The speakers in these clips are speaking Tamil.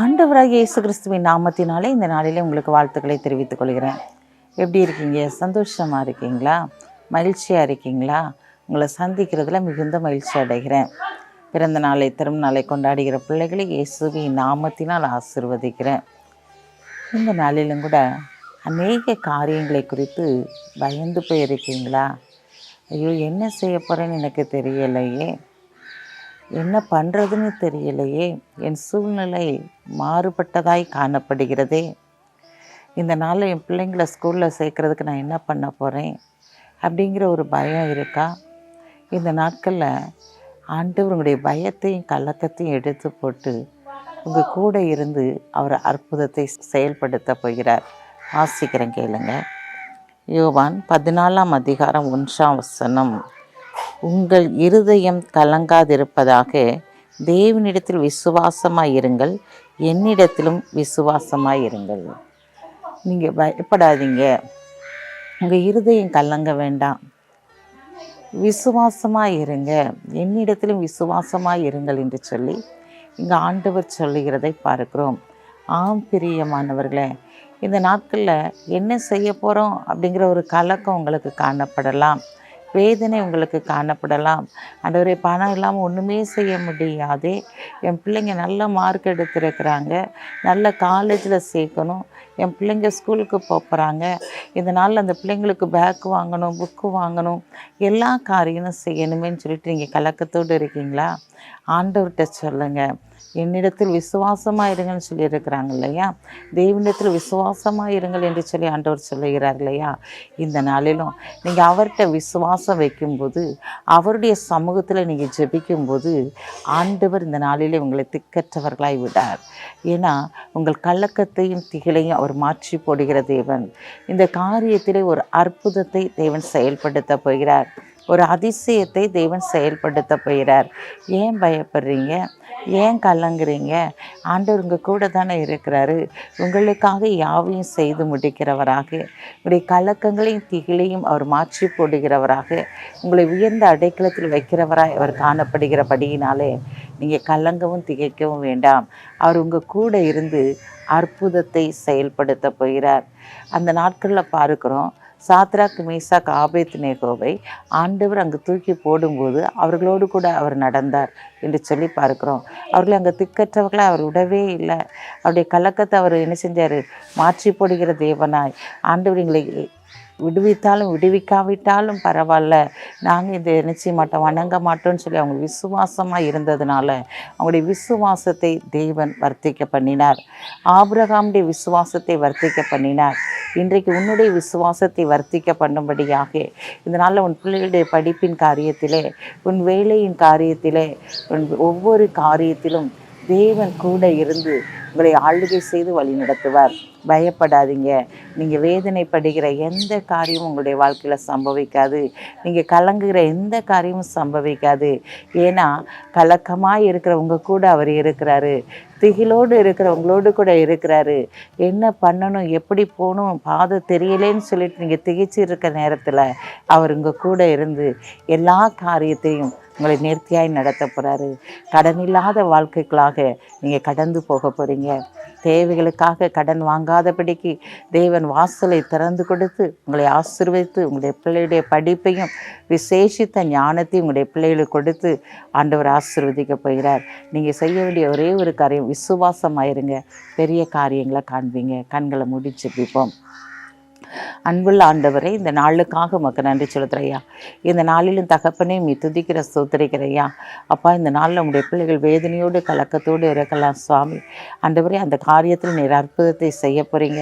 ஆண்டவராக இயேசு கிறிஸ்துவின் நாமத்தினாலே இந்த நாளிலே உங்களுக்கு வாழ்த்துக்களை தெரிவித்துக் கொள்கிறேன். எப்படி இருக்கீங்க? சந்தோஷமாக இருக்கீங்களா? மகிழ்ச்சியாக இருக்கீங்களா? உங்களை சந்திக்கிறதுல மிகுந்த மகிழ்ச்சி அடைகிறேன். பிறந்த நாளை திரும்ப நாளை கொண்டாடுகிற பிள்ளைகளை இயேசுவின் நாமத்தினால் ஆசிர்வதிக்கிறேன். இந்த நாளிலும் கூட அநேக காரியங்களை குறித்து பயந்து போயிருக்கீங்களா? ஐயோ என்ன செய்ய போகிறேன்னு எனக்கு தெரியலையே. என்ன பண்ணுறதுன்னு தெரியலையே. என் சூழ்நிலை மாறுபட்டதாய் காணப்படுகிறதே. இந்த நாளில் என் பிள்ளைங்களை ஸ்கூலில் சேர்க்குறதுக்கு நான் என்ன பண்ண போகிறேன் அப்படிங்கிற ஒரு பயம் இருக்கா? இந்த நாட்களில் ஆண்டவருடைய பயத்தையும் கலக்கத்தையும் எடுத்து போட்டு உங்கள் கூட இருந்து அவர் அற்புதத்தை செயல்படுத்த போகிறார். வாசிக்கிறேன் கேளுங்க. யோவான் பதினாலாம் அதிகாரம் ஒன்றாம் வசனம். உங்கள் இருதயம் கலங்காதிருப்பதாக தேவனிடத்தில் விசுவாசமாக இருங்கள் என்னிடத்திலும் விசுவாசமாக இருங்கள் நீங்கள் பயப்படாதீங்க. உங்கள் இருதயம் கலங்க வேண்டாம். விசுவாசமாக இருங்க என்னிடத்திலும் விசுவாசமாக இருங்கள் என்று சொல்லி இங்கே ஆண்டவர் சொல்லுகிறதை பார்க்கிறோம். ஆம் பிரியமானவர்களே இந்த நாட்களில் என்ன செய்ய போகிறோம் அப்படிங்கிற ஒரு கலக்கம் உங்களுக்கு காணப்படலாம். வேதனை உங்களுக்கு காணப்படலாம். ஆண்டவரே பணம் இல்லாமல் ஒன்றுமே செய்ய முடியாதே. என் பிள்ளைங்க நல்ல மார்க் எடுத்திருக்கிறாங்க. நல்ல காலேஜில் சேர்க்கணும். என் பிள்ளைங்க ஸ்கூலுக்கு போகிறாங்க இதனால் அந்த பிள்ளைங்களுக்கு பேக் வாங்கணும் புக்கு வாங்கணும். எல்லா காரியமும் செய்யணுமேன்னு சொல்லிட்டு நீங்கள் கலக்கத்தோடு இருக்கீங்களா? ஆண்டவர்கிட்ட சொல்லுங்கள் என்னிடத்தில் விசுவாசமாக இருங்கன்னு சொல்லியிருக்கிறாங்க இல்லையா? தெய்வனிடத்தில் விசுவாசமாக இருங்கள் என்று சொல்லி ஆண்டவர் சொல்லுகிறார் இல்லையா? இந்த நாளிலும் நீங்கள் அவர்கிட்ட விசுவாசம் வைக்கும்போது அவருடைய சமூகத்தில் நீங்கள் ஜெபிக்கும்போது ஆண்டவர் இந்த நாளிலே உங்களை திக்கற்றவர்களாய் விடார். ஏன்னா உங்கள் கலக்கத்தையும் திகிலையும் அவர் மாற்றி போடுகிற தேவன். இந்த காரியத்திலே ஒரு அற்புதத்தை தேவன் செயல்படுத்த போகிறார். ஒரு அதிசயத்தை தேவன் செயல்படுத்த போகிறார். ஏன் பயப்படுறீங்க? ஏன் கலங்குறீங்க? ஆண்டவர் உங்கள் கூட தானே இருக்கிறாரு. உங்களுக்காக யாவையும் செய்து முடிக்கிறவராக உங்களுடைய கலக்கங்களையும் திகிலையும் அவர் மாற்றி போடுகிறவராக உங்களை உயர்ந்த அடைக்கலத்தில் வைக்கிறவராக அவர் காணப்படுகிறபடியினாலே நீங்கள் கலங்கவும் திகைக்கவும் வேண்டாம். அவர் உங்கள் கூட இருந்து அற்புதத்தை செயல்படுத்த போகிறார். அந்த நாட்களில் பார்க்குறோம் சாத்ராக் மேசாக் ஆபேத் நேகோவை ஆண்டவர் அங்கு தூக்கி போடும்போது அவர்களோடு கூட அவர் நடந்தார் என்று சொல்லி பார்க்கிறோம். அவர்களை அங்கே திக்கற்றவர்களை அவர் விடவே இல்லை. அவருடைய கலக்கத்தை அவர் என்ன செஞ்சார்? மாற்றி போடுகிற தேவனாய். ஆண்டவர் எங்களை விடுவித்தாலும் விடுவிக்காவிட்டாலும் பரவாயில்ல. நாங்கள் இதை நிச்சய மாட்டோம் வணங்க மாட்டோம்னு சொல்லி அவங்க விசுவாசமாக இருந்ததுனால அவங்களுடைய விசுவாசத்தை தேவன் வர்த்திக்க பண்ணினார். ஆபிரகாமுடைய விசுவாசத்தை வர்த்திக்க பண்ணினார். இன்றைக்கு உன்னுடைய விசுவாசத்தை வர்த்திக்க பண்ணும்படியாக இதனால் உன் பிள்ளைகளுடைய படிப்பின் காரியத்திலே உன் வேலையின் காரியத்திலே உன் ஒவ்வொரு காரியத்திலும் தேவன் கூட இருந்து உங்களை ஆளுகை செய்து வழி நடத்துவார். பயப்படாதீங்க. நீங்கள் வேதனைப்படுகிற எந்த காரியமும் உங்களுடைய வாழ்க்கையில் சம்பவிக்காது. நீங்கள் கலங்குகிற எந்த காரியமும் சம்பவிக்காது. ஏன்னா கலக்கமாக இருக்கிற உங்கள் கூட அவர் இருக்கிறாரு. திகிலோடு இருக்கிறவங்களோடு கூட இருக்கிறாரு. என்ன பண்ணணும் எப்படி போகணும் பாதை தெரியலேன்னு சொல்லிட்டு நீங்கள் திகைச்சு இருக்கிற நேரத்தில் அவர் உங்கள் கூட இருந்து எல்லா காரியத்தையும் உங்களை நேர்த்தியாய் நடத்த போகிறாரு கடன் இல்லாத வாழ்க்கைகளாக நீங்கள் கடந்து போக போகிறீங்க தேவைகளுக்காக கடன் வாங்காதபடிக்கு தேவன் வாசலை திறந்து கொடுத்து உங்களை ஆசீர்வதித்து உங்களுடைய பிள்ளையுடைய படிப்பையும் விசேஷித்த ஞானத்தையும் உங்களுடைய பிள்ளைகளுக்கு கொடுத்து ஆண்டவர் ஆசிர்வதிக்க போகிறார். நீங்கள் செய்ய வேண்டிய ஒரே ஒரு காரியம் விசுவாசமாயிருங்க. பெரிய காரியங்களை காண்பீங்க. கண்களை முடிச்சு பிடிப்போம் அன்புள்ள ஆண்டவரே இந்த நாளுக்காக உமக்கு நன்றி செலுத்துறையா இந்த நாளிலும் தகப்பனே மீ துதிக்கிற சோத்திரிக்கிறையா அப்பா இந்த நாளில் உங்களுடைய பிள்ளைகள் வேதனையோடு கலக்கத்தோடு இருக்கலாம் சுவாமி. ஆண்டவரே அந்த காரியத்தில் நீர் அற்புதத்தை செய்ய போகிறீங்க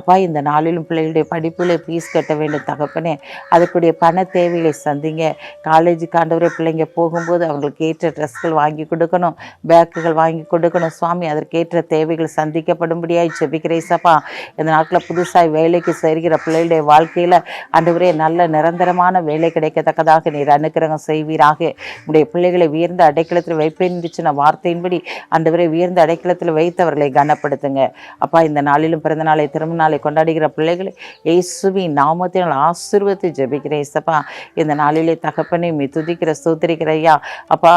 அப்பா இந்த நாளிலும் பிள்ளைகளுடைய படிப்பில் ஃபீஸ் கட்ட வேண்டும் தகப்பனே. அதுக்குடைய பண தேவைகளை சந்திங்க. காலேஜுக்கு ஆண்டவரே பிள்ளைங்க போகும்போது அவங்களுக்கு ஏற்ற ட்ரெஸ்கள் வாங்கி கொடுக்கணும் பேக்குகள் வாங்கி கொடுக்கணும். சுவாமி அதற்கேற்ற தேவைகள் சந்திக்கப்படும்படியாய் செபிக்கிறேசப்பா இந்த நாட்களில் புதுசாக வேலைக்கு சேர்கிற பிள்ளை பிள்ளைகளுடைய வாழ்க்கையில் ஆண்டவரே நல்ல நிரந்தரமான வேலை கிடைக்கத்தக்கதாக நீர் அனுக்கிரகம் செய்வீராக. உடைய பிள்ளைகளை உயர்ந்த அடைக்கலத்தில் வைப்பேன் சொன்ன வார்த்தையின்படி ஆண்டவரே உயர்ந்த அடைக்கலத்தில் வைத்தவர்களை கனப்படுத்துங்க. அப்பா இந்த நாளிலும் பிறந்த நாளை திரும்ப நாளை கொண்டாடுகிற பிள்ளைகளை இயேசுவின் நாமத்தினால் ஆசீர்வத்தை ஜபிக்கிறேன். இசப்பா இந்த நாளிலே தகப்பனை மீ துதிக்கிற ஸ்தோத்திரிக்கிற ஐயா. அப்பா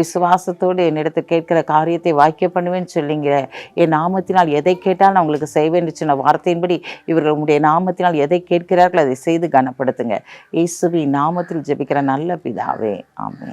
விசுவாசத்தோடு என்னிடத்து கேட்கிற காரியத்தை வாக்கிய பண்ணுவேன்னு சொல்லிங்க. என் நாமத்தினால் எதை கேட்டால் நான் உங்களுக்கு செய்வேன் சின்ன சொன்ன வார்த்தையின்படி இவர்கள் உங்களுடைய நாமத்தினால் எதை கேட்கிறார்கள் அதை செய்து கனப்படுத்துங்க. இயேசுவின் நாமத்தில் ஜெபிக்கிற நல்ல பிதாவே. ஆமே